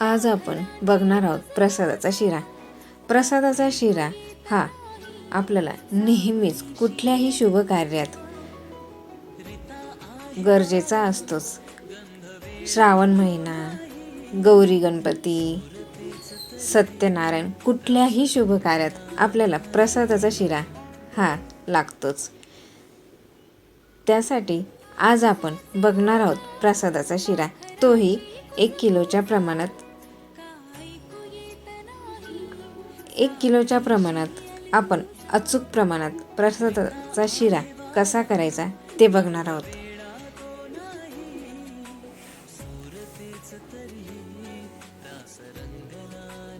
आज आपण बघणार आहोत प्रसादाचा शिरा. प्रसादाचा शिरा हा आपल्याला नेहमीच कुठल्याही शुभ कार्यात गरजेचा असतोच. श्रावण महिना गौरी गणपती सत्यनारायण कुठल्याही शुभ कार्यात आपल्याला प्रसादाचा शिरा हा लागतोच. त्यासाठी आज आपण बघणार आहोत प्रसादाचा शिरा. तोही एक किलोच्या प्रमाणात एक किलोच्या प्रमाणात आपण अचूक प्रमाणात प्रसादाचा शिरा कसा करायचा ते बघणार आहोत.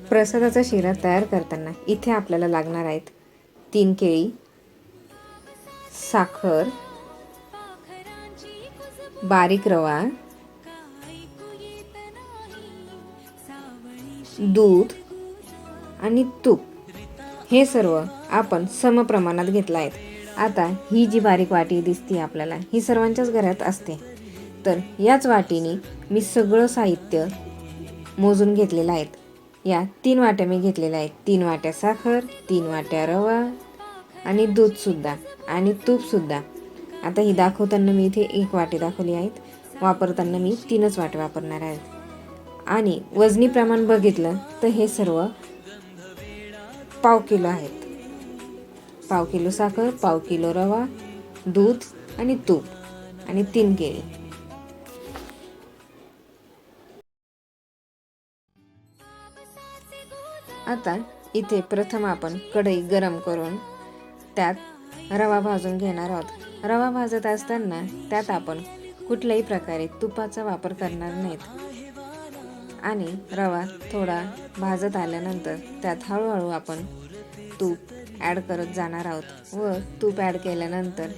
प्रसादाचा शिरा तयार करताना इथे आपल्याला लागणार आहेत तीन केळी साखर बारीक रवा दूध आणि तूप हे सर्व आपण समप्रमाणात घेतलं आहेत. आता ही जी बारीक वाटी दिसते आपल्याला ही सर्वांच्याच घरात असते. तर याच वाटीने मी सगळं साहित्य मोजून घेतलेलं आहेत. या तीन वाट्या मी घेतलेल्या आहेत. तीन वाट्या साखर तीन वाट्या रवा आणि दूधसुद्धा आणि तूपसुद्धा आता ही दाखवताना मी इथे एक वाटी दाखवली आहेत. वापरताना मी तीनच वाटे वापरणार आहेत आणि वजनी प्रमाण बघितलं तर हे सर्व पाव किलो आहेत. पाव किलो साखर पाव किलो रवा दूध आणि तूप आणि तीन केळी. आता इथे प्रथम आपण कढई गरम करून त्यात रवा भाजून घेणार आहोत. रवा भाजत असताना त्यात आपण कुठल्याही प्रकारे तुपाचा वापर करणार नाहीत. आणि रवा थोडा भाजत आल्यानंतर त्यात हळूहळू आपण तूप ॲड करत जाणार आहोत व तूप ॲड केल्यानंतर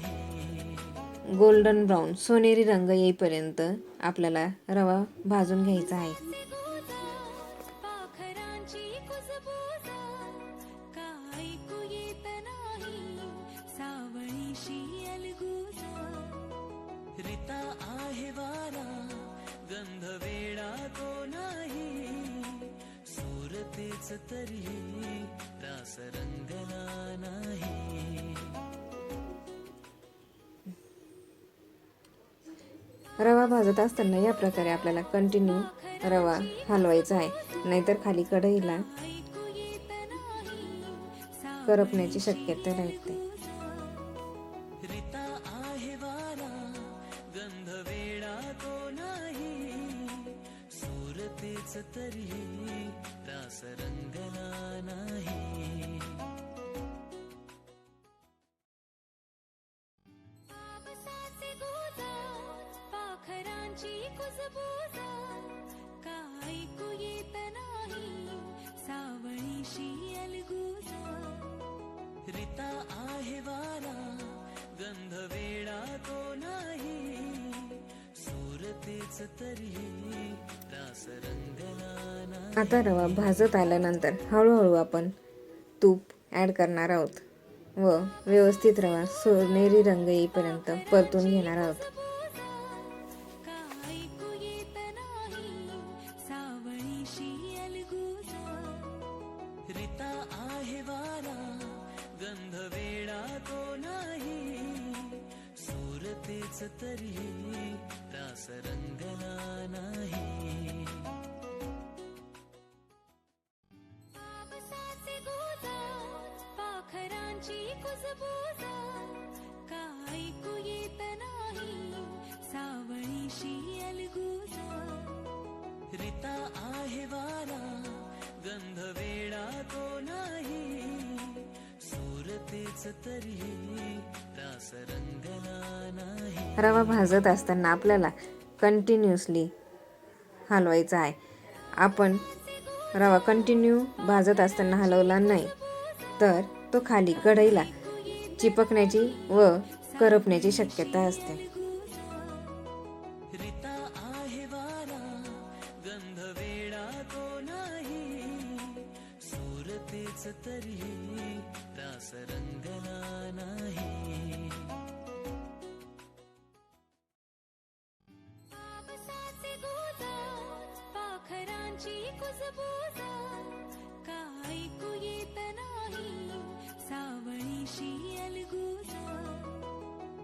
गोल्डन ब्राऊन सोनेरी रंग येईपर्यंत आपल्याला रवा भाजून घ्यायचा आहे. तरी रास रंगला नाही. रवा भाजत असताना या प्रकारे आपल्याला कंटिन्यू रवा हलवायचा आहे. नाहीतर खाली कढईला करपण्याची शक्यता राहते. ऐकू येत नाही सावळीशी अलगूज. रिता आहे वारा गंध वेडा तो नाही. सुरतेच तरी रंगला नाही आता रवा भाजत आल्यानंतर हळूहळू आपण तूप ॲड करणार आहोत व व्यवस्थित रवा सोनेरी रंग येईपर्यंत परतून घेणार आहोत. का रंगला नाही. पाखरांची कुजबुज का ऐकू येत नाही? सावळीशी अलगूज रिता आहे वारा गंध वेडा तो नाही. सुरतेच तरी रास रंगला नाही. रवा भाजत असताना आपल्याला कंटिन्युअसली हलवायचा आहे. आपण रवा कंटिन्यू भाजत असताना हलवला नाही तर तो खाली कढईला चिपकण्याची व करपण्याची शक्यता असते. रिता आहे गंध तो नाही. तरी रास रंगला नाही.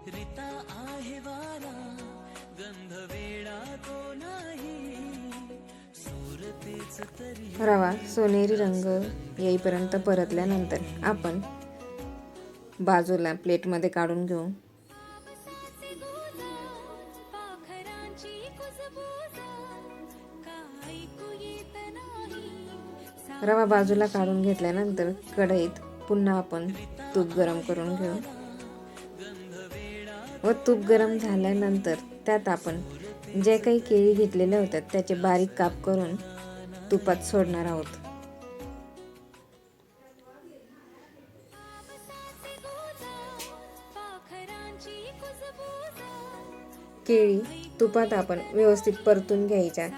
रिता आहे वारा गंध वेडा तो नाही. रवा सोनेरी रंग येईपर्यंत परतल्यानंतर आपण बाजूला प्लेटमध्ये काढून घेऊ. रवा बाजूला काढून घेतल्यानंतर कढईत पुन्हा आपण तूप गरम करून घेऊ. व तूप गरम झाल्यानंतर त्यात आपण जे काही केळी घेतलेल्या होत्या त्याचे बारीक काप करून तुपात सोडणार आहोत. केळी तुपात आपण व्यवस्थित परतून घ्यायच्या.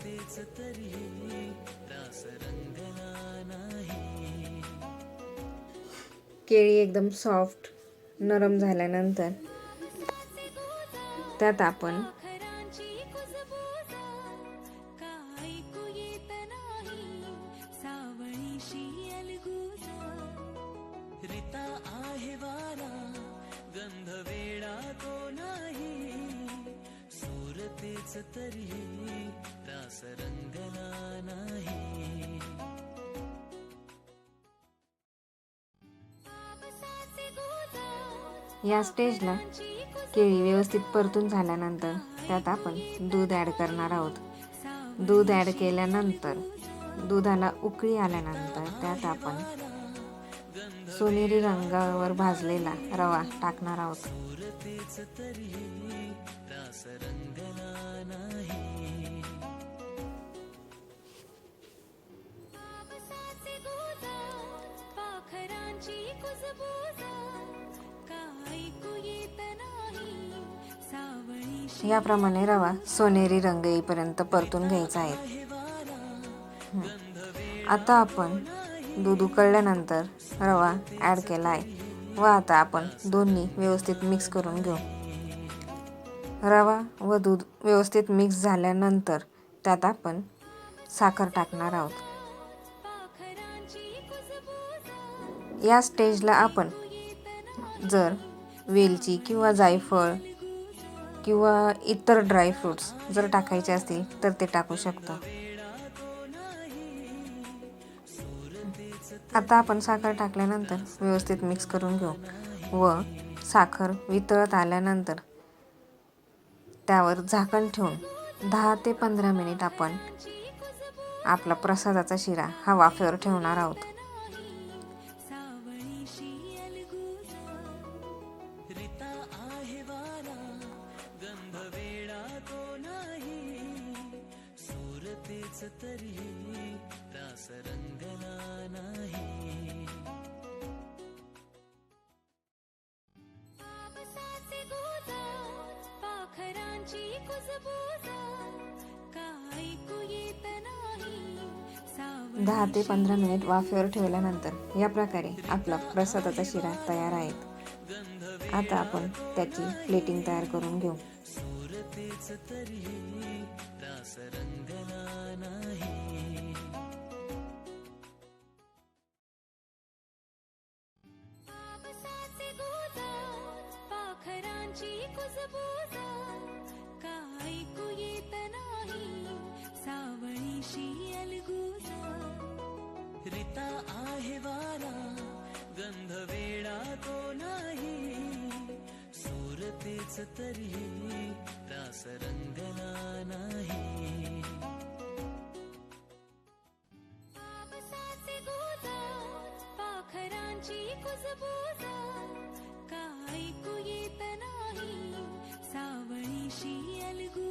सुरतेच तरी रास रंगला नाही. केळी एकदम सॉफ्ट नरम झाल्यानंतर त्यात आपण सुरतेच तरी रास रंगला नाही. या स्टेजला केळी व्यवस्थित परतून झाल्यानंतर त्यात आपण दूध ॲड करणार आहोत. दूध ॲड केल्यानंतर दुधाला उकळी आल्यानंतर त्यात आपण सोनेरी रंगावर भाजलेला रवा टाकणार आहोत. पाखरांची कुजबूज का ऐकू येत नाही सावळीशी याप्रमाणे रवा सोनेरी रंग येईपर्यंत परतून घ्यायचा आहे. आता आपण दूध उकळल्यानंतर रवा ॲड केला आहे. व आता आपण दोन्ही व्यवस्थित मिक्स करून घेऊ. रवा व दूध व्यवस्थित मिक्स झाल्यानंतर त्यात आपण साखर टाकणार आहोत. या स्टेजला आपण जर वेलची किंवा जायफळ किंवा इतर ड्रायफ्रूट्स जर टाकायचे असतील तर ते टाकू शकतो. आता आपण साखर टाकल्यानंतर व्यवस्थित मिक्स करून घेऊ व साखर वितळत आल्यानंतर त्यावर झाकण ठेवून दहा ते पंधरा मिनिट आपण आपला प्रसादाचा शिरा हा वाफेवर ठेवणार आहोत. रंगला नाही. पावसाचे पाखरांची ऐकू येत नाही. दहा ते पंधरा मिनिट वाफेवर ठेवल्यानंतर या प्रकारे आपला प्रसादाचा शिरा तयार आहे. आता आपण त्याची प्लेटिंग तयार करून घेऊ. सुरतेच तरी रंगला नाही. कुजबूज का ऐकू येत नाही सावळीशी अलगूज. रिता आहे वारा गंध वेडा तो नाही. सुरतेच तरी रास रंगला नाही. पाखरांची कुजबूज. শিয়ালগু